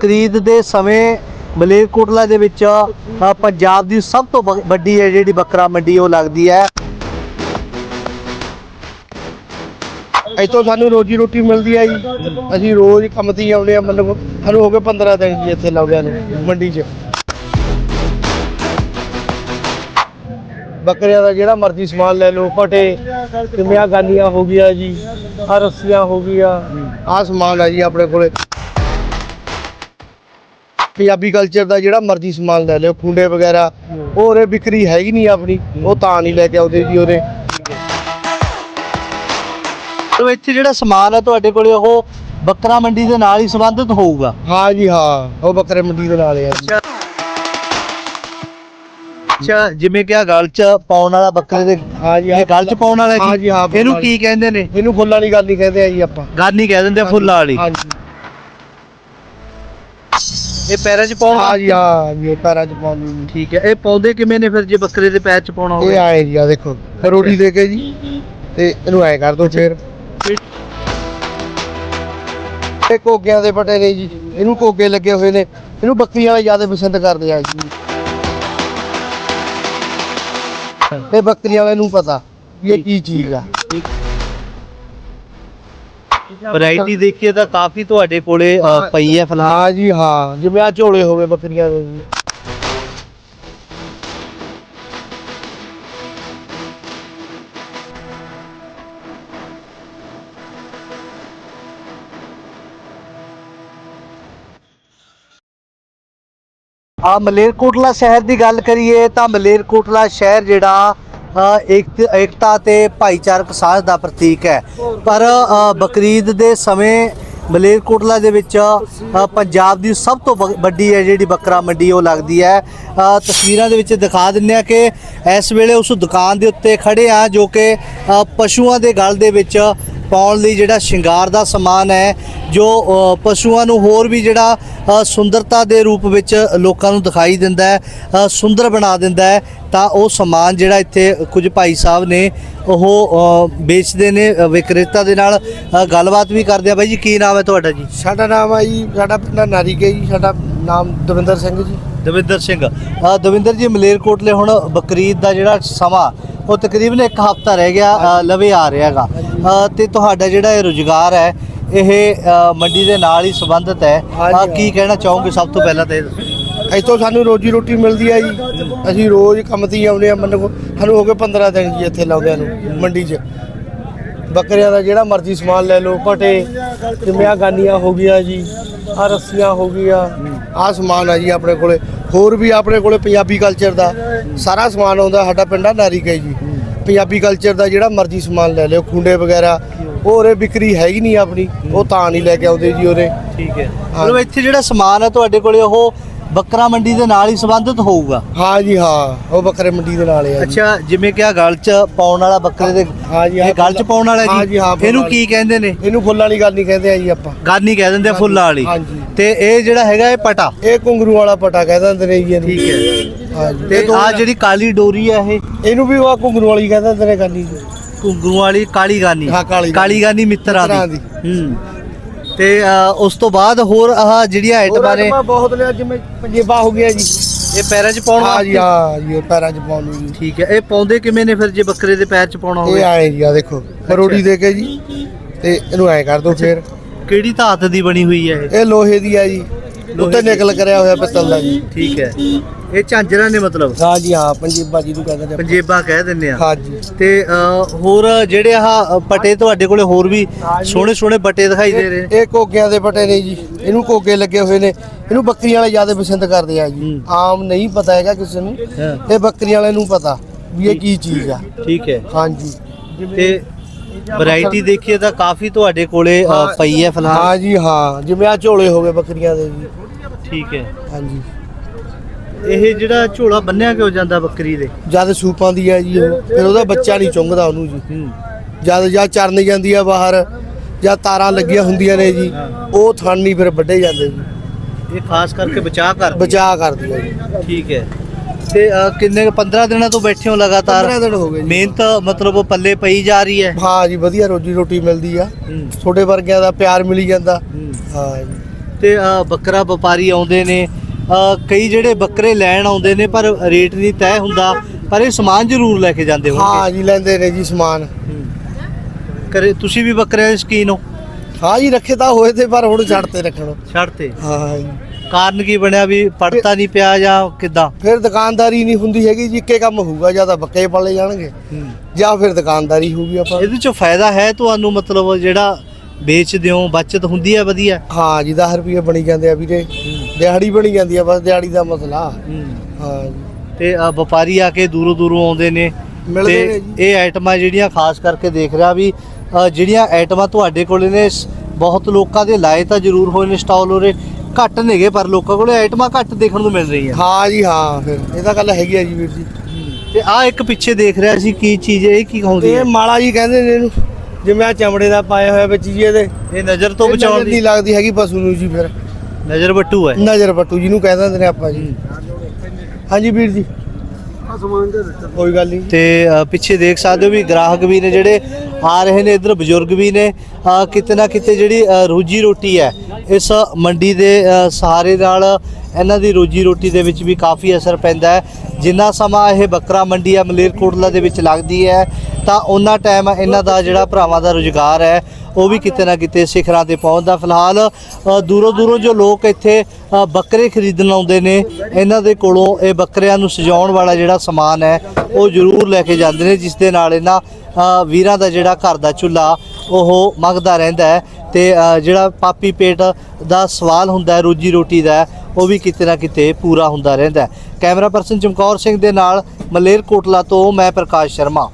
ਖਰੀਦ ਦੇ ਸਮੇਂ ਮਲੇਰਕੋਟਲਾ ਦੇ ਵਿੱਚ ਪੰਜਾਬ ਦੀ ਸਭ ਤੋਂ ਵੱਡੀ ਹੈ ਜਿਹੜੀ ਬੱਕਰਾ ਮੰਡੀ, ਉਹ ਲੱਗਦੀ ਹੈ। ਇੱਥੋਂ ਸਾਨੂੰ ਰੋਜੀ ਰੋਟੀ ਮਿਲਦੀ ਆ ਜੀ। ਅਸੀਂ ਰੋਜ਼ ਕੰਮ ਤੇ ਆਉਂਦੇ ਆ ਮਤਲਬ ਸਾਨੂੰ ਹੋ ਗਏ 15 ਦਿਨ ਜੀ ਇੱਥੇ ਲਾਉਂਦਿਆਂ ਨੂੰ, ਮੰਡੀ 'ਚ। ਬੱਕਰੀਆਂ ਦਾ ਜਿਹੜਾ ਮਰਜ਼ੀ ਸਮਾਨ ਲੈ ਲਓ ਪਟੇ ਕਿੰਨੀਆਂ ਗਾਨੀਆਂ ਹੋ ਗਈਆਂ ਜੀ ਆ ਰੱਸੀਆਂ ਹੋ ਗਈਆਂ ਆ ਸਮਾਨ ਆ ਜੀ ਆਪਣੇ ਕੋਲੇ। ਪੰਜਾਬੀ ਕਲਚਰ ਦਾ ਜਿਹੜਾ ਮਰਜ਼ੀ ਸਮਾਨ ਲੈ ਲਿਓ ਖੁੰਡੇ ਵਗੈਰਾ ਉਹ ਉਰੇ ਵਿਕਰੀ ਹੈਗੀ ਨਹੀਂ ਆਪਣੀ ਉਹ ਤਾਂ ਨਹੀਂ ਲੈ ਕੇ ਆਉਂਦੇ ਜੀ ਉਰੇ। ਤੋ ਇੱਥੇ ਜਿਹੜਾ ਸਮਾਨ ਹੈ ਤੁਹਾਡੇ ਕੋਲੇ ਉਹ ਬੱਕਰਾ ਮੰਡੀ ਦੇ ਨਾਲ ਹੀ ਸੰਬੰਧਿਤ ਹੋਊਗਾ? ਹਾਂ ਜੀ ਹਾਂ ਉਹ ਬੱਕਰੇ ਮੰਡੀ ਦੇ ਨਾਲ ਆ ਜੀ। ਅੱਛਾ। ਜਿਵੇਂ ਕਿ ਆ ਗਲ 'ਚ ਪਾਉਣ ਵਾਲਾ ਬੱਕਰੇ ਦੇ ਹਾਂ ਜੀ ਇਹ ਗਲ 'ਚ ਪਾਉਣ ਵਾਲਾ ਹਾਂ ਜੀ, ਹਾਂ, ਇਹਨੂੰ ਕੀ ਕਹਿੰਦੇ ਨੇ? ਇਹਨੂੰ ਫੁੱਲਾਂ ਦੀ ਗੱਲ ਨਹੀਂ ਕਹਿੰਦੇ ਆ ਜੀ ਆਪਾਂ। ਗਾਨੀ ਕਹਿ ਦਿੰਦੇ ਆ ਫੁੱਲਾਂ ਵਾਲੀ। ਹਾਂਜੀ ਇਹ ਪੈਰਾਂ 'ਚ ਪਾਉਣ ਹਾਂ ਜੀ ਹਾਂ ਜੀ, ਇਹ ਪੈਰਾਂ 'ਚ ਪਾਉਂਦੇ ਜੀ ਠੀਕ ਹੈ। ਇਹ ਪਾਉਂਦੇ ਕਿਵੇਂ ਨੇ ਫਿਰ ਜੇ ਬੱਕਰੇ ਦੇ ਪੈਰ 'ਚ ਪਾਉਣਾ ਇਹ ਹੋਵੇ ਆਏ ਜੀ ਆ ਦੇਖੋ ਰੋਟੀ ਦੇ ਕੇ ਜੀ ਤੇ ਇਹਨੂੰ ਐ ਕਰ ਦੋ ਫੇਰ। ਇਹ ਕੋਗਿਆਂ ਦੇ ਪਟੇ ਨੇ ਜੀ ਇਹਨੂੰ ਕੋਗੇ ਲੱਗੇ ਹੋਏ ਨੇ ਇਹਨੂੰ ਬੱਕਰੀਆਂ ਵਾਲੇ ਜ਼ਿਆਦਾ ਪਸੰਦ ਕਰਦੇ ਆ ਜੀ। ਤੇ ਬੱਕਰੀਆਂ ਵਾਲੇ ਨੂੰ ਪਤਾ ਵੀ ਇਹ ਕੀ ਚੀਜ਼ ਆ। ਵੈਰਾਈਟੀ ਦੇਖੀਏ ਤਾਂ ਕਾਫੀ ਤੁਹਾਡੇ ਕੋਲੇ ਅ, ਪਈ ਹੈ ਫਿਲਹਾਲ। ਹਾਂ ਜੀ ਹਾਂ। ਜਿਵੇਂ ਆ ਝੋਲੇ ਹੋਵੇ ਬੱਕਰੀਆਂ ਦੇ। ਜੀ ਆ ਮਲੇਰਕੋਟਲਾ ਸ਼ਹਿਰ ਦੀ ਗੱਲ ਕਰੀਏ ਤਾਂ ਮਲੇਰਕੋਟਲਾ ਸ਼ਹਿਰ ਜਿਹੜਾ ਅ, ਏਕ ਏਕਤਾ ਤੇ ਭਾਈਚਾਰਕ ਸਾਂਝ ਦਾ ਪ੍ਰਤੀਕ ਹੈ। ਪਰ ਬਕਰੀਦ ਦੇ ਸਮੇਂ ਮਲੇਰਕੋਟਲਾ ਦੇ ਵਿੱਚ ਪੰਜਾਬ ਦੀ ਸਭ ਤੋਂ ਵ- ਵੱਡੀ ਹੈ ਜਿਹੜੀ ਬੱਕਰਾ ਮੰਡੀ ਉਹ ਲੱਗਦੀ ਹੈ। ਤਸਵੀਰਾਂ ਦੇ ਵਿੱਚ ਦਿਖਾ ਦਿੰਨੇ ਆ ਕਿ ਇਸ ਵੇਲੇ ਉਸ ਦੁਕਾਨ ਦੇ ਉੱਤੇ ਖੜੇ ਆ ਜੋ ਕਿ ਪਸ਼ੂਆਂ ਦੇ ਗਲ ਦੇ ਵਿੱਚ ਪਾਉਣ ਲਈ ਜਿਹੜਾ ਸ਼ਿੰਗਾਰ ਦਾ ਸਮਾਨ ਹੈ ਜੋ ਪਸ਼ੂਆਂ ਨੂੰ ਹੋਰ ਵੀ ਜਿਹੜਾ ਸੁੰਦਰਤਾ ਦੇ ਰੂਪ ਵਿੱਚ ਲੋਕਾਂ ਨੂੰ ਦਿਖਾਈ ਦਿੰਦਾ ਹੈ ਸੁੰਦਰ ਬਣਾ ਦਿੰਦਾ ਹੈ ਤਾਂ ਉਹ ਸਮਾਨ ਜਿਹੜਾ ਇੱਥੇ ਕੁਝ ਭਾਈ ਸਾਹਿਬ ਨੇ ਉਹ ਵੇਚਦੇ ਨੇ ਵਿਕਰੇਤਾ ਦੇ ਨਾਲ ਗੱਲਬਾਤ ਵੀ ਕਰਦੇ ਆ। ਬਾਈ ਜੀ ਕੀ ਨਾਮ ਹੈ ਤੁਹਾਡਾ ਜੀ? ਸਾਡਾ ਨਾਮ ਆ ਜੀ ਸਾਡਾ ਪਿੰਡ ਨਾਰੀਕੇ ਜੀ ਸਾਡਾ ਨਾਮ ਦਵਿੰਦਰ ਸਿੰਘ ਜੀ। ਦਵਿੰਦਰ ਸਿੰਘ ਦਵਿੰਦਰ ਜੀ ਮਲੇਰਕੋਟਲੇ ਹੁਣ ਬਕਰੀਦ ਦਾ ਜਿਹੜਾ ਸਮਾਂ ਉਹ ਤਕਰੀਬਨ ਇੱਕ ਹਫ਼ਤਾ ਰਹਿ ਗਿਆ ਲਵੇ ਆ ਰਿਹਾ ਹੈਗਾ। ਤੇ ਤੁਹਾਡਾ ਜਿਹੜਾ ਇਹ ਰੁਜ਼ਗਾਰ ਹੈ ਇਹ ਅ, ਮੰਡੀ ਦੇ ਨਾਲ ਹੀ ਸੰਬੰਧਿਤ ਹੈ। ਹਾਂਜੀ, ਅ, ਕੀ ਕਹਿਣਾ ਚਾਹੋਗੇ ਸਭ ਤੋਂ ਪਹਿਲਾਂ ਤਾਂ? ਇਹ ਦੱਸੋ। ਇੱਥੋਂ ਸਾਨੂੰ ਰੋਜੀ ਰੋਟੀ ਮਿਲਦੀ ਆ ਜੀ। ਅਸੀਂ ਰੋਜ਼ ਕੰਮ ਤੇ ਹੀ ਆਉਂਦੇ ਆ। ਮਤਲਬ ਸਾਨੂੰ ਹੋ ਗਏ 15 ਦਿਨ ਜੀ ਇੱਥੇ ਲਾਉਂਦਿਆਂ ਨੂੰ ਮੰਡੀ 'ਚ। ਬੱਕਰੀਆਂ ਦਾ ਜਿਹੜਾ ਮਰਜ਼ੀ ਸਮਾਨ ਲੈ ਲਓ ਪਟੇ ਕਿੰਨੀਆਂ ਗਾਨੀਆਂ ਹੋ ਗਈਆਂ ਜੀ ਆ ਰੱਸੀਆਂ ਹੋ ਗਈਆਂ ਆ ਸਮਾਨ ਆ ਜੀ ਆਪਣੇ ਕੋਲੇ। ਹੋਰ ਵੀ ਆਪਣੇ ਕੋਲੇ ਪੰਜਾਬੀ ਕਲਚਰ ਦਾ ਸਾਰਾ ਸਮਾਨ ਆਉਂਦਾ ਸਾਡਾ ਪਿੰਡ ਆ ਨਾਰੀਕੇ ਜੀ। ਪੰਜਾਬੀ ਕਲਚਰ ਦਾ ਜਿਹੜਾ ਮਰਜ਼ੀ ਸਮਾਨ ਲੈ ਲਿਓ ਖੁੰਡੇ ਵਗੈਰਾ ਉਹ ਉਰੇ ਵਿਕਰੀ ਹੈਗੀ ਨਹੀਂ ਆਪਣੀ ਉਹ ਤਾਂ ਨਹੀਂ ਲੈ ਕੇ ਆਉਂਦੇ ਜੀ ਉਰੇ। ਠੀਕ ਹੈ। ਮਤਲਬ ਇੱਥੇ ਜਿਹੜਾ ਸਮਾਨ ਹੈ ਤੁਹਾਡੇ ਕੋਲੇ ਉਹ ਬੱਕਰਾ ਮੰਡੀ ਦੇ ਨਾਲ ਹੀ ਸੰਬੰਧਿਤ ਹੋਊਗਾ? ਹਾਂ ਜੀ ਹਾਂ। ਉਹ ਬੱਕਰੇ ਮੰਡੀ ਦੇ ਨਾਲ ਆ ਜੀ। ਅੱਛਾ ਜਿਵੇਂ ਕਿ ਆ ਗਲ 'ਚ ਪਾਉਣ ਵਾਲਾ ਬੱਕਰੇ ਦੇ ਹਾਂ ਜੀ, ਇਹ ਹਾਂ, ਗਲ 'ਚ ਪਾਉਣ ਵਾਲਾ ਹਾਂ ਜੀ, ਹਾਂ, ਇਹਨੂੰ। ਕੀ ਕਹਿੰਦੇ ਨੇ? ਇਹਨੂੰ ਫੁੱਲਾਂ ਵਾਲੀ ਗੱਲ ਨਹੀਂ ਕਹਿੰਦੇ ਆ ਜੀ ਆਪਾਂ। ਗਾਨੀ ਕਹਿ ਦਿੰਦੇ ਆ ਫੁੱਲਾਂ ਵਾਲੀ। ਤੇ ਇਹ ਜਿਹੜਾ ਹੈਗਾ ਇਹ ਪਟਾ? ਇਹ ਘੁੰਗਰੂ ਵਾਲਾ ਪਟਾ ਕਹਿ ਦਿੰਦੇ ਨੇ ਜੀ ਇਹਨੂੰ। ਠੀਕ ਹੈ। ਤੇ ਆ ਜਿਹੜੀ ਕਾਲੀ ਡੋਰੀ ਹੈ ਇਹ? ਇਹਨੂੰ ਵੀ ਉਹ ਘੁੰਗਰੂ ਵਾਲੀ ਕਹਿ ਦਿੰਦੇ ਨੇ ਗਾਨੀ ਘੁੰਗਰੂ ਵਾਲੀ ਕਾਲੀ ਗਾਨੀ। ਹਾਂ, ਕਾਲੀ ਗਾਨੀ। ਕਾਲੀ ਗਾਨੀ ਮਿੱਤਰਾਂ ਮਿੱਤਰਾਂ ਦੀ। ਦੀ। ਹੂੰ। ਤੇ ਅ, ਉਸ ਤੋਂ ਬਾਅਦ ਹੋਰ ਆਹ ਜਿਹੜੀਆਂ ਆਈਟਮਾਂ ਨੇ ਬਹੁਤ ਨੇ ਜਿਵੇਂ ਪੰਜੇਬਾ ਹੋ ਗਿਆ ਜੀ। ਇਹ ਪੈਰਾਂ 'ਚ ਪਾਉਣ ਹਾਂ ਜੀ ਵਾਸਤੇ ਹਾਂ ਜੀ ਇਹ ਪੈਰਾਂ 'ਚ ਪਾਉਣ ਨੂੰ ਜੀ। ਠੀਕ ਹੈ। ਇਹ ਪਾਉਂਦੇ ਕਿਵੇਂ ਨੇ ਫਿਰ ਜੇ ਬੱਕਰੇ ਦੇ ਪੈਰ 'ਚ ਪਾਉਣਾ ਇਹ ਹੋਵੇ? ਆਏ ਜੀ ਆ ਦੇਖੋ ਰੋਟੀ ਦੇ ਕੇ ਜੀ ਤੇ ਇਹਨੂੰ ਐ ਕਰ ਦੋ ਫੇਰ। ਕਿਹੜੀ ਧਾਤ ਦੀ ਬਣੀ ਹੋਈ ਹੈ ਇਹ? ਇਹ ਲੋਹੇ ਦੀ ਆ ਜੀ। ਉੱਤੇ। ਨਿਕਲ ਕਰਿਆ ਹੋਇਆ ਪਿੱਤਲ ਦਾ ਜੀ। ਠੀਕ ਹੈ। ਇਹ ਝਾਂਜਰਾਂ ਨੇ ਮਤਲਬ? ਹਾਂ ਜੀ ਹਾਂ ਪੰਜੇਬਾ ਜੀ ਨੂੰ ਕਹਿੰਦੇ ਨੇ ਪੰਜੇਬਾਂ ਕਹਿ ਦਿੰਦੇ ਆ। ਹਾਂ ਜੀ। ਤੇ ਅ, ਹੋਰ ਜਿਹੜੇ ਆਹ ਪਟੇ ਤੁਹਾਡੇ ਕੋਲੇ ਹੋਰ ਵੀ ਸੋਹਣੇ ਸੋਹਣੇ ਪਟੇ ਦਿਖਾਈ ਦੇ ਰਹੇ ਨੇ? ਇਹ ਕੋਗਿਆਂ ਦੇ ਪਟੇ ਨੇ ਜੀ। ਇਹਨੂੰ ਕੋਗੇ ਲੱਗੇ ਹੋਏ ਨੇ। ਇਹਨੂੰ ਬੱਕਰੀਆਂ ਵਾਲੇ ਜ਼ਿਆਦਾ ਪਸੰਦ ਕਰਦੇ ਆ ਜੀ। ਹੂੰ। ਆਮ ਨਹੀਂ ਪਤਾ ਹੈਗਾ ਕਿਸੇ ਨੂੰ। ਹਾਂ। ਇਹ ਬੱਕਰੀਆਂ ਵਾਲੇ ਨੂੰ ਪਤਾ ਵੀ ਇਹ ਕੀ ਚੀਜ਼ ਆ। ਠੀਕ ਹੈ। ਹਾਂਜੀ ਤੇ ਵੈਰਾਈਟੀ ਦੇਖੀਏ ਤਾਂ ਕਾਫੀ ਤੁਹਾਡੇ ਕੋਲੇ ਅ, ਪਈ ਹੈ ਫਿਲਹਾਲ। ਹਾਂ ਜੀ ਹਾਂ। ਜਿਵੇਂ ਆ ਝੋਲੇ ਹੋ ਗਏ ਬੱਕਰੀਆਂ ਦੇ ਜੀ। ਠੀਕ ਹੈ। ਹਾਂਜੀ ਇਹ ਜਿਹੜਾ ਝੋਲਾ ਬੰਨਿਆ ਕਿਉਂ ਜਾਂਦਾ ਬੱਕਰੀ ਦੇ? ਜਦ ਸੂਪਾਂ ਦੀ ਆ ਜੀ ਉਹ। ਫਿਰ ਉਹਦਾ ਬੱਚਾ ਨਹੀਂ ਚੁੰਗਦਾ ਉਹਨੂੰ ਜੀ। ਹੂੰ। ਜਦ ਜਾਂ ਚਰਨ ਜਾਂਦੀ ਆ ਬਾਹਰ ਜਾਂ ਤਾਰਾਂ ਲੱਗੀਆਂ ਹੁੰਦੀਆਂ ਨੇ ਜੀ ਉਹ ਥਣ ਨਹੀਂ ਫਿਰ ਵੱਢੇ ਜਾਂਦੇ ਜੀ। ਇਹ ਖਾਸ ਕਰਕੇ ਬਚਾਅ ਕਰ ਬਚਾ ਕਰਦੀ ਆ ਜੀ। ਠੀਕ ਹੈ। ਤੇ ਅ, ਕਿੰਨੇ 15 ਦਿਨਾਂ ਤੋਂ ਬੈਠੇ ਹੋ ਲਗਾਤਾਰ? 15 ਦਿਨ ਹੋ ਗਏ ਜੀ। ਮਿਹਨਤ ਮਤਲਬ ਉਹ ਪੱਲੇ ਪਈ ਜਾ ਰਹੀ ਹੈ? ਹਾਂ ਜੀ ਵਧੀਆ ਰੋਜੀ ਰੋਟੀ ਮਿਲਦੀ ਆ। ਹੂੰ, ਛੋਟੇ ਵਰਗਿਆਂ ਦਾ ਪਿਆਰ ਮਿਲੀ ਜਾਂਦਾ। ਹੂੰ। ਹਾਂ ਜੀ। ਤੇ ਅ, ਬੱਕਰਾ ਵਪਾਰੀ ਆਉਂਦੇ ਨੇ ਕਈ ਜਿਹੜੇ ਬੱਕਰੇ ਲੈਣ ਆਉਂਦੇ ਨੇ ਪਰ ਰੇਟ ਨਹੀਂ ਤੈਅ ਹੁੰਦਾ ਪਰ ਇਹ ਸਮਾਨ ਜ਼ਰੂਰ ਲੈ ਕੇ ਜਾਂਦੇ ਹੋਣਗੇ। ਹਾਂ ਜੀ ਲੈਂਦੇ ਨੇ ਜੀ ਸਮਾਨ। ਕਰੇ ਤੁਸੀਂ ਵੀ ਬੱਕਰਿਆਂ ਦੇ ਸ਼ਕੀਨ ਹੋ? ਹਾਂ ਜੀ ਰੱਖੇ ਤਾਂ ਹੋਏ ਤੇ ਪਰ ਹੁਣ ਛੱਡ ਤੇ ਰੱਖਣ। ਛੱਡਤੇ ਹਾਂ ਜੀ। ਕਾਰਨ ਕੀ ਬਣਿਆ ਵੀ ਪੜਤਾ ਨਹੀਂ ਪਿਆ ਜਾਂ ਕਿਦਾਂ? ਫਿਰ ਦੁਕਾਨਦਾਰੀ ਨਹੀਂ ਹੁੰਦੀ ਹੈਗੀ ਜੀ ਇੱਕੇ ਕੰਮ ਹੋਊਗਾ ਜਾਂ ਤਾਂ ਬੱਕੇ ਪਾਲੇ ਜਾਣਗੇ ਜਾਂ ਫਿਰ ਦੁਕਾਨਦਾਰੀ ਹੋਊਗੀ ਆਪਾਂ। ਇਹਦੇ ਚ ਫਾਇਦਾ ਹੈ ਤੁਹਾਨੂੰ ਮਤਲਬ ਜਿਹੜਾ ਵੇਚਦੇ ਹੋ ਬਚਤ ਹੁੰਦੀ ਹੈ ਵਧੀਆ? ਹਾਂ ਜੀ 10 ਰੁਪਏ ਬਣੀ ਜਾਂਦੇ ਆ ਵੀਰੇ। ਦਿਹਾੜੀ ਬਣੀ ਜਾਂਦੀ ਆ ਬਸ ਦਿਹਾੜੀ ਦਾ ਮਸਲਾ। ਹਾਂ। ਤੇ ਅ, ਵਪਾਰੀ ਆ ਕੇ ਦੂਰੋਂ ਦੂਰੋਂ ਆਉਂਦੇ ਨੇ। ਮਿਲਦੇ ਤੇ ਨੇ ਜੀ। ਇਹ ਆਈਟਮਾਂ ਜਿਹੜੀਆਂ ਖਾਸ ਕਰਕੇ ਦੇਖ ਰਿਹਾ ਵੀ ਅ, ਜਿਹੜੀਆਂ ਆਈਟਮਾਂ ਤੁਹਾਡੇ ਕੋਲੇ ਨੇ ਸ- ਬਹੁਤ ਲੋਕਾਂ ਦੇ ਲਾਏ ਤਾਂ ਜ਼ਰੂਰ ਹੋਏ ਨੇ ਸਟਾਲ ਉਰੇ। ਘੱਟ ਨੇਗੇ ਪਰ ਲੋਕਾਂ ਕੋਲੇ ਆਈਟਮਾਂ ਘੱਟ ਦੇਖਣ ਨੂੰ ਮਿਲ ਰਹੀਆਂ। ਹਾਂ ਜੀ ਹਾਂ ਫਿਰ ਇਹ ਤਾਂ ਗੱਲ ਹੈਗੀ ਆ ਜੀ ਵੀਰ ਜੀ। ਤੇ ਆ ਇੱਕ ਪਿੱਛੇ ਦੇਖ ਰਿਹਾ ਸੀ ਕੀ ਚੀਜ਼ ਹੈ ਇਹ ਕੀ ਹੁੰਦੀ ਇਹ ਹੈ? ਮਾਲਾ ਜੀ ਕਹਿੰਦੇ ਨੇ ਇਹਨੂੰ ਜਿਵੇਂ ਆ ਚਮੜੇ ਦਾ ਪਾਇਆ ਹੋਇਆ ਵਿੱਚ ਜੀ ਇਹਦੇ। ਇਹ ਨਜ਼ਰ ਤੋਂ ਇਹ ਬਚਾਉਣ ਦੀ। ਨਹੀਂ ਲੱਗਦੀ ਹੈਗੀ ਪਸ਼ੂ ਨੂੰ ਜੀ ਫਿਰ। ਨਜ਼ਰ ਬੱਟੂ ਹੈ। ਨਜ਼ਰ ਜਿਹਨੂੰ ਕਹਿ ਦਿੰਦੇ ਨੇ ਆਪਾਂ ਜੀ। ਹਾਂਜੀ ਵੀਰ ਜੀ। ਕੋਈ ਗੱਲ ਨਹੀਂ। ਤੇ ਪਿੱਛੇ ਦੇਖ ਸਕਦੇ ਹੋ ਵੀ ਗ੍ਰਾਹਕ ਵੀ ਨੇ ਜਿਹੜੇ ਆ ਰਹੇ ਨੇ ਇਧਰ ਬਜ਼ੁਰਗ ਵੀ ਨੇ। ਕਿਤੇ ਨਾ ਕਿਤੇ ਜਿਹੜੀ ਰੋਜੀ ਰੋਟੀ ਹੈ ਇਸ ਮੰਡੀ ਦੇ ਸਹਾਰੇ ਨਾਲ ਇਹਨਾਂ ਦੀ ਰੋਜੀ ਰੋਟੀ ਦੇ ਵਿੱਚ ਵੀ ਕਾਫੀ ਅਸਰ ਪੈਂਦਾ ਹੈ। ਜਿੰਨਾ ਸਮਾਂ ਇਹ ਬੱਕਰਾ ਮੰਡੀ ਆ ਮਲੇਰਕੋਟਲਾ ਦੇ ਵਿੱਚ ਲੱਗਦੀ ਹੈ ਤਾਂ ਉਹਨਾਂ ਟਾਈਮ ਇਹਨਾਂ ਦਾ ਜਿਹੜਾ ਭਰਾਵਾਂ ਦਾ ਰੁਜ਼ਗਾਰ ਹੈ, ਉਹ ਵੀ ਕਿਤੇ ਨਾ ਕਿਤੇ ਸਿਖਰਾਂ ਤੇ ਪਹੁੰਚਦਾ। ਫਿਲਹਾਲ ਦੂਰੋਂ ਦੂਰੋਂ ਜੋ ਲੋਕ ਇੱਥੇ ਬੱਕਰੇ ਖਰੀਦਣ ਆਉਂਦੇ ਨੇ, ਇਹਨਾਂ ਦੇ ਕੋਲੋਂ ਇਹ ਬੱਕਰਿਆਂ ਨੂੰ ਸਜਾਉਣ ਵਾਲਾ ਜਿਹੜਾ ਸਮਾਨ ਹੈ, ਉਹ ਜ਼ਰੂਰ ਲੈ ਕੇ ਜਾਂਦੇ ਨੇ, ਜਿਸ ਦੇ ਨਾਲ ਇਹਨਾਂ ਵੀਰਾਂ ਦਾ ਜਿਹੜਾ ਘਰ ਦਾ ਚੁੱਲ੍ਹਾ, ਉਹ ਮੰਗਦਾ ਰਹਿੰਦਾ ਹੈ ਤੇ ਜਿਹੜਾ ਪਾਪੀ ਪੇਟ ਦਾ ਸਵਾਲ ਹੁੰਦਾ ਹੈ, ਰੋਜੀ ਰੋਟੀ ਦਾ, ਉਹ ਵੀ ਕਿਤੇ ਨਾ ਕਿਤੇ ਪੂਰਾ ਹੁੰਦਾ ਰਹਿੰਦਾ ਹੈ। ਕੈਮਰਾ ਪਰਸਨ ਚਮਕੌਰ ਸਿੰਘ ਦੇ ਨਾਲ, ਮਲੇਰਕੋਟਲਾ ਤੋਂ ਮੈਂ ਪ੍ਰਕਾਸ਼ ਸ਼ਰਮਾ।